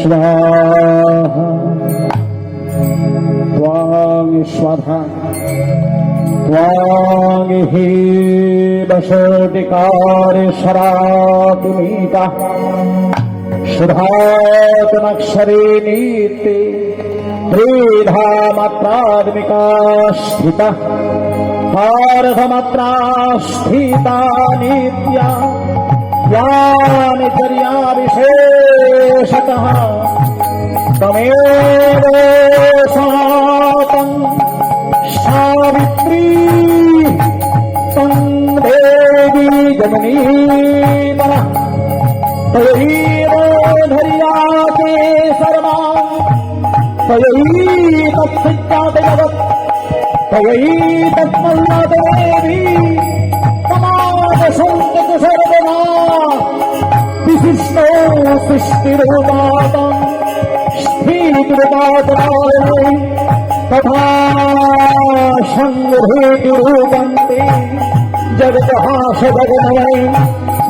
स्वाहा त्वां स्वधा त्वां हि वशोटिकार शरातुमीता सुधातमक्षरे नीते त्रिधा मात्रात्मिका स्थिता पारधमात्रा स्थिता नित्या यानि चर्या विशेषतः तमेव सातम् सावित्री तं देवी जननी मनः तयैरोधर्याते सर्वा तयैतत्सिद्धाते जगत् तयैतत्मल्लादेवी समाजसन्तु सर्वदा స్థిరుమాదాయి తథా సంగృహీతిరూపంతి జగదహాస భగవై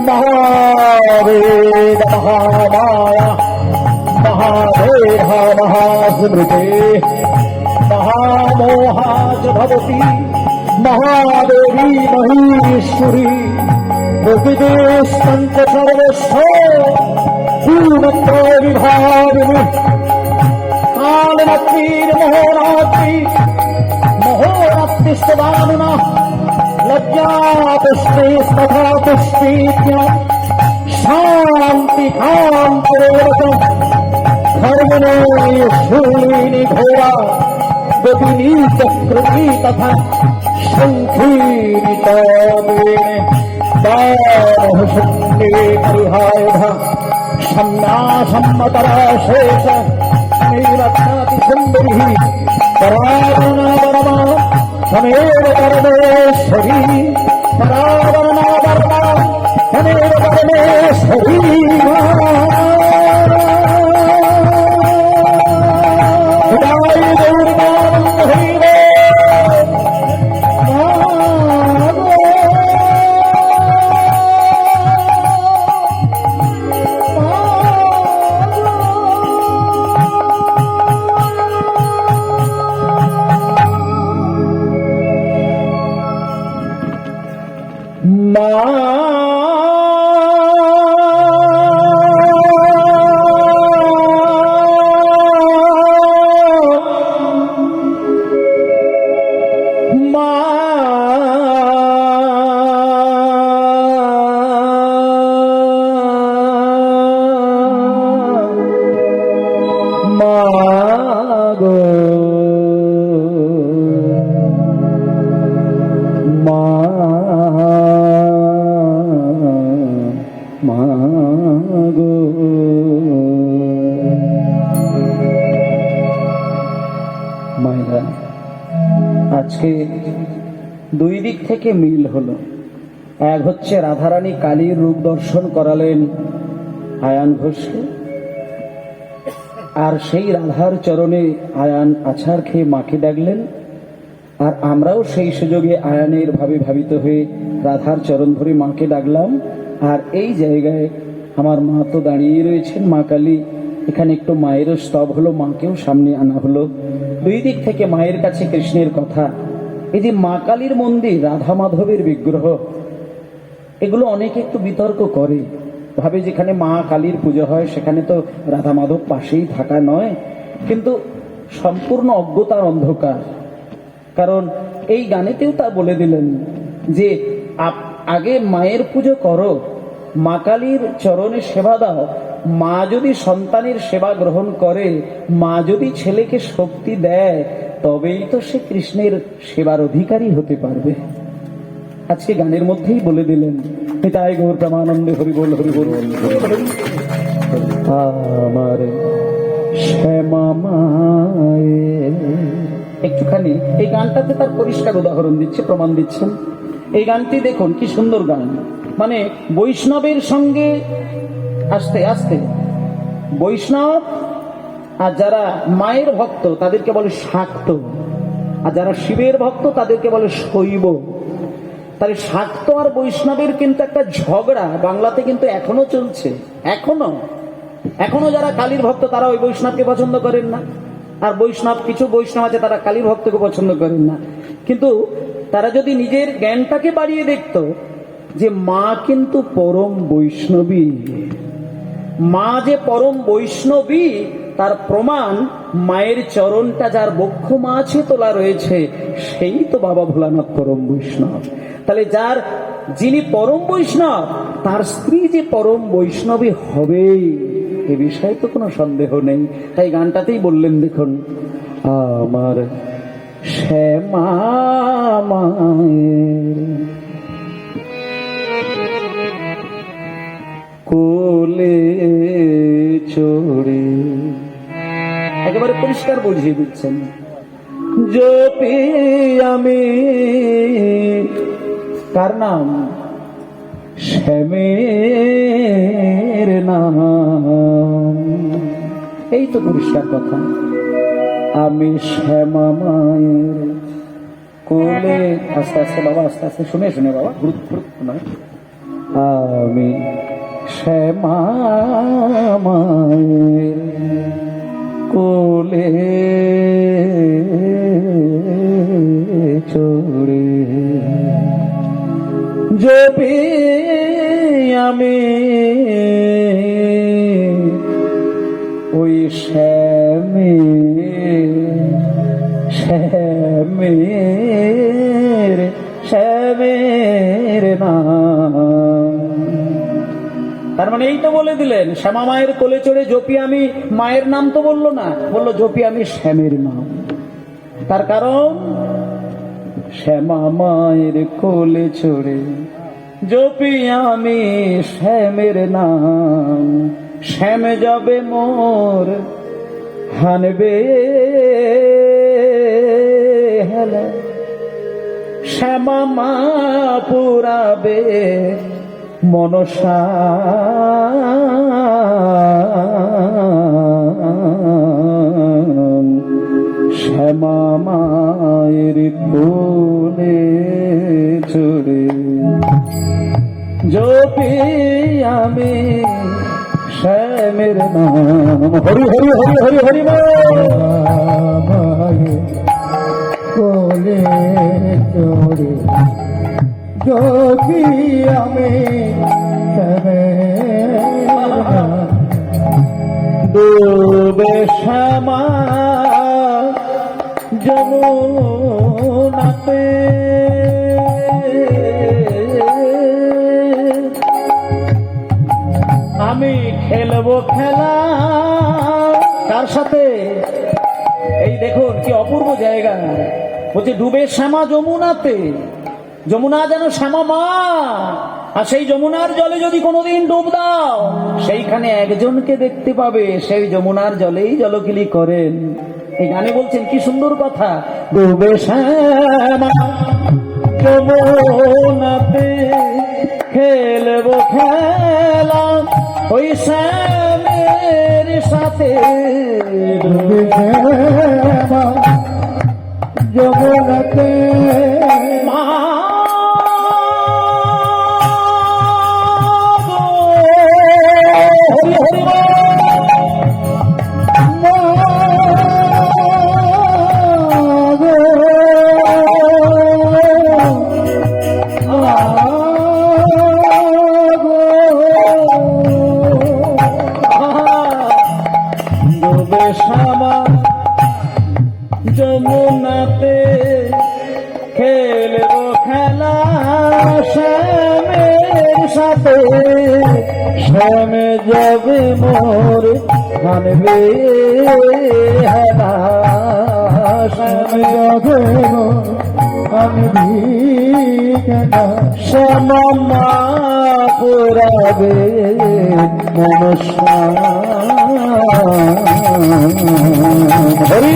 మహావేద మహామాయ మహాదేహ మహాస్మృతే మహామోహాచ భవతి మహాదేవి మహేశ్వరీ প্রকৃতিস্তন্ত সর্বস্ব পূর্ণত্রিভাবিনী কালরাত্রির মোহরাত্রি মোহরাত্রি সদানুনা লজ্জা পুষ্টি তথা পুষ্টি শান্তি কান্তরেরকম ধর্মণে শূলিনী ঘোরা গতিনী চক্রী তথা শঙ্খী दानशक्ति परिहायः सम्या सम्मतरा शेष नैरत्नाति सुन्दरिः परावरणावरमा तमेव परमेश्वरी परावरणावरमा तमेव परमेश्वरी মাগো মা মাগো মায়েরা, আজকে দুই দিক থেকে মিল হলো। এক হচ্ছে রাধারানী কালীর রূপ দর্শন করালেন আয়ান ঘোষকে আর সেই রাধার চরণে আয়ান আছাড় খেয়ে মাকে ডাকলেন, আর আমরাও সেই সুযোগে আয়ানের ভাবে ভাবিত হয়ে রাধার চরণ ধরে মাকে ডাকলাম, আর এই জায়গায় আমার মা তো দাঁড়িয়ে রয়েছেন, মা কালী। এখানে একটু মায়েরও স্তব হলো, মাকেও সামনে আনা হলো। দুই দিক থেকে মায়ের কাছে কৃষ্ণের কথা। এই যে মা কালীর মন্দির, রাধা মাধবের বিগ্রহ, এগুলো অনেকে একটু বিতর্ক করে। ভাবে যেখানে মা কালীর পুজো হয়, সেখানে তো রাধা মাধব পাশেই থাকা নয়। কিন্তু সম্পূর্ণ অজ্ঞতার অন্ধকার। কারণ এই গানেতেও তা বলে দিলেন যে আগে মায়ের পুজো করো, মা কালীর চরণে সেবা দাও। মা যদি সন্তানের সেবা গ্রহণ করে, মা যদি ছেলেকে শক্তি দেয়, তবেই তো সে কৃষ্ণের সেবার অধিকারী হতে পারবে। আজকে গানের মধ্যেই বলে দিলেন পিতায় গৌর প্রেমানন্দে হরি বল হরি বল আমার একটুখানি, এই গানটাতে তার পরিষ্কার উদাহরণ দিচ্ছে, প্রমাণ দিচ্ছেন। এই গানটি দেখুন, কি সুন্দর গান। মানে বৈষ্ণবের সঙ্গে আস্তে আস্তে বৈষ্ণব আর যারা মায়ের ভক্ত, তাদেরকে বলে শাক্ত। আর যারা শিবের ভক্ত, তাদেরকে বলে শৈব। তাহলে শাক্ত আর বৈষ্ণবের কিন্তু একটা ঝগড়া, বাংলাতে কিন্তু এখনও চলছে, এখনও। এখনও যারা কালীর ভক্ত, তারা ওই বৈষ্ণবকে পছন্দ করেন না। আর বৈষ্ণব, কিছু বৈষ্ণব আছে, তারা কালীর ভক্তকে পছন্দ করেন না। কিন্তু তারা যদি নিজের জ্ঞানটাকে বাড়িয়ে দেখতো যে মা কিন্তু পরম বৈষ্ণবী। মা যে পরম বৈষ্ণবী, তার প্রমাণ মায়ের চরণটা যার বক্ষ মাছে তোলা রয়েছে, সেই তো বাবা ভোলানাথ পরম বৈষ্ণব। তাহলে যার, যিনি পরম বৈষ্ণব, তার স্ত্রী যে পরম বৈষ্ণবী হবেই, এ বিষয়ে তো কোনো সন্দেহ নেই। তাই গানটাতেই বললেন, দেখুন, আমার শ্যামা কোলে চড়ে। একেবারে পরিষ্কার বুঝিয়ে দিচ্ছেন, জপি আমি কার নাম শ্যামের নাম। এই তো পরিষ্কার কথা। আমি শ্যামা মায়ের কোলে আস্তে আস্তে বাবা, আস্তে আস্তে, শুনে শুনে বাবা। গ্রুপ নয় আমি শ্যামা মায়ের কোলে আমি ওই শ্যামে শ্যামের শ্যামের নাম তার মানে এই তো বলে দিলেন, শ্যামা মায়ের কোলে চড়ে জপি আমি, মায়ের নাম তো বলল না, বলল জপি আমি শ্যামের নাম। তার কারণ, শ্যামা মায়ের কোলে চড়ে জপি আমি শ্যামের নাম শ্যাম যাবে মোর হানবে হেলা শ্যামা মা পুরাবে মনসা শ্যামা মায়ের কোলে চড়ে জপি আমি শ্যামের নাম হরি হরি হরি হরি হরি কোলে চড়ে জপি আমি ডুবে শ্যামা যমুনাতে আমি খেলব খেলা। তার সাথে, এই দেখুন কি অপূর্ব জায়গা। বলছে, ডুবে শ্যামা যমুনাতে, যমুনা যেন শ্যামা মা। আর সেই যমুনার জলে যদি কোনোদিন ডুব দাও, সেইখানে একজনকে দেখতে পাবে। সেই যমুনার জলেই জলকিলি করেন। এই গানে বলছেন, কি সুন্দর কথা। ডুবে শ্যামা যমুনাতে ওই শ্যামের সাথে ডুবে যমুনাতে ডুবে শ্যামা যমুনাতে খেলব খেলা শ্যামের সাথে। শ্যামে যাবে মোর হানবে হেলা শ্যামে যাবে মোর শ্যামা পুরাবে মনসা হরি